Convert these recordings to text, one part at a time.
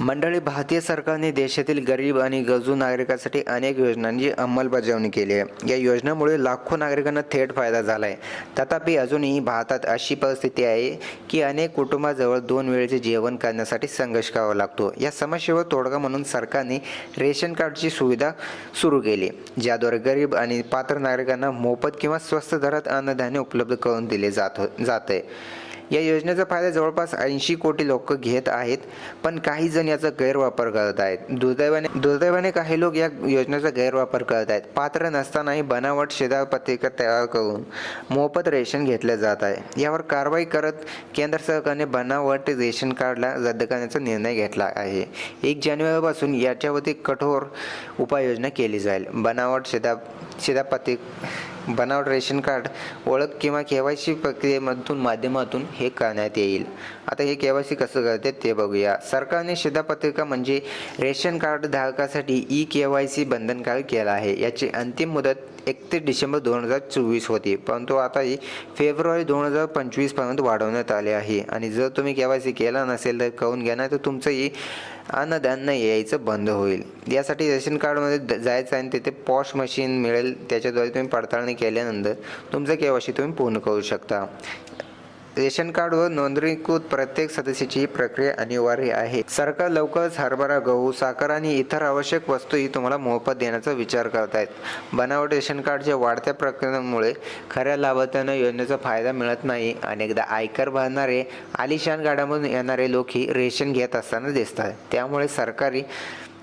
मंडळी भारतीय सरकारने देशातील गरीब आणि गरजू नागरिकांसाठी अनेक योजनांची अंमलबजावणी केली आहे. या योजनेमुळे लाखो नागरिकांना थेट फायदा झाला आहे तथापि अजूनही भारतात अशी परिस्थिती आहे की अनेक कुटुंबाजवळ दोन वेळेचे जेवण करण्यासाठी संघर्ष करावा लागतो. या समस्येवर तोडगा म्हणून सरकारने रेशन कार्डची सुविधा सुरू केली ज्याद्वारे गरीब आणि पात्र नागरिकांना मोफत किंवा स्वस्त दरात अन्नधान्य उपलब्ध करून दिले जात जात आहे या योजनेचा फायदा जवळपास ऐंशी कोटी लोक घेत आहेत पण काही जण याचा गैरवापर करत आहेत. दुर्दैवाने दुर्दैवाने काही लोक या योजनेचा गैरवापर करत आहेत. पात्र नसतानाही बनावट शिधापत्रिका तयार करून मोफत रेशन घेतले जात आहे. यावर कारवाई करत केंद्र सरकारने बनावट रेशन कार्डला रद्द करण्याचा निर्णय घेतला आहे. एक जानेवारीपासून याच्यावरती कठोर उपाययोजना केली जाईल. बनावट शिधा शिधापत्रिक बनावट रेशन कार्ड ओळख किंवा के वाय सी प्रक्रियेमधून माध्यमातून हे करण्यात येईल. आता हे के वाय सी कसं करते ते बघूया. सरकारने शिधापत्रिका म्हणजे रेशन कार्ड धारकासाठी ई के वाय सी बंधनकारक केला आहे. याची अंतिम मुदत एकतीस डिसेंबर दोन हजार चोवीस होती. परंतु आता ही फेब्रुवारी दोन हजार पंचवीसपर्यंत वाढवण्यात आले आहे. आणि जर तुम्ही के वाय सी केला नसेल तर करून घ्या नाही तर तुमचंही अन्नधान्य यायचं बंद होईल. यासाठी रेशन कार्डमध्ये जायचं आहे आणि तिथे पॉश मशीन मिळेल त्याच्याद्वारे तुम्ही पडताळणी केल्यानंतर तुमचं केवाशी तुम्ही पूर्ण करू शकता. रेशन कार्डवर नोंदणीकृत प्रत्येक सदस्याची प्रक्रिया अनिवार्य आहे. सरकार लवकरच हरभरा गहू साखर आणि इतर आवश्यक वस्तूही तुम्हाला मोफत देण्याचा विचार करत आहेत बनावट रेशन कार्डच्या वाढत्या प्रकरणामुळे खऱ्या लाभार्थ्यांना योजनेचा फायदा मिळत नाही. अनेकदा आयकर भरणारे आलिशान गाड्यामधून येणारे लोकही रेशन घेत असताना दिसतात. त्यामुळे सरकारी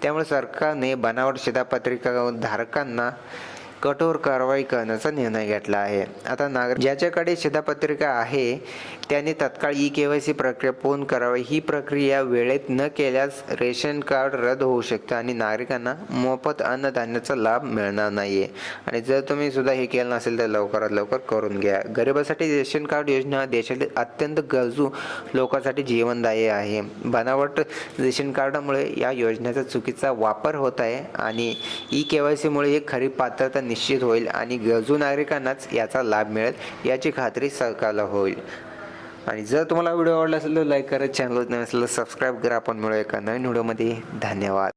त्यामुळे सरकारने बनावट शिधापत्रिका धारकांना कठोर कारवाई करण्याचा निर्णय घेतला आहे. आता नागरिक ज्याच्याकडे शिधापत्रिका आहे त्याने तत्काळ ई के वाय सी प्रक्रिया पूर्ण करावी. ही प्रक्रिया वेळेत न केल्यास रेशन कार्ड रद्द होऊ शकतं आणि नागरिकांना मोफत अन्नधान्याचा लाभ मिळणार नाही आहे आणि जर तुम्ही सुद्धा हे केलं नसेल तर लवकरात लवकर करून घ्या. गरिबासाठी रेशन कार्ड योजना देशातील अत्यंत गरजू लोकांसाठी जीवनदायी आहे. बनावट रेशन कार्डामुळे या योजनेचा चुकीचा वापर होत आहे आणि ई के वाय सीमुळे ही खरी पात्रता निश्चित होईल आणि गरजू नागरिकांनाच याचा लाभ मिळेल याची खात्री सरकारला होईल. आणि जर तुम्हाला व्हिडिओ आवडला असेल तर लाईक करा चॅनल नसेल तर सबस्क्राईब करा. आपण मिळूया एका नवीन व्हिडिओमध्ये. धन्यवाद.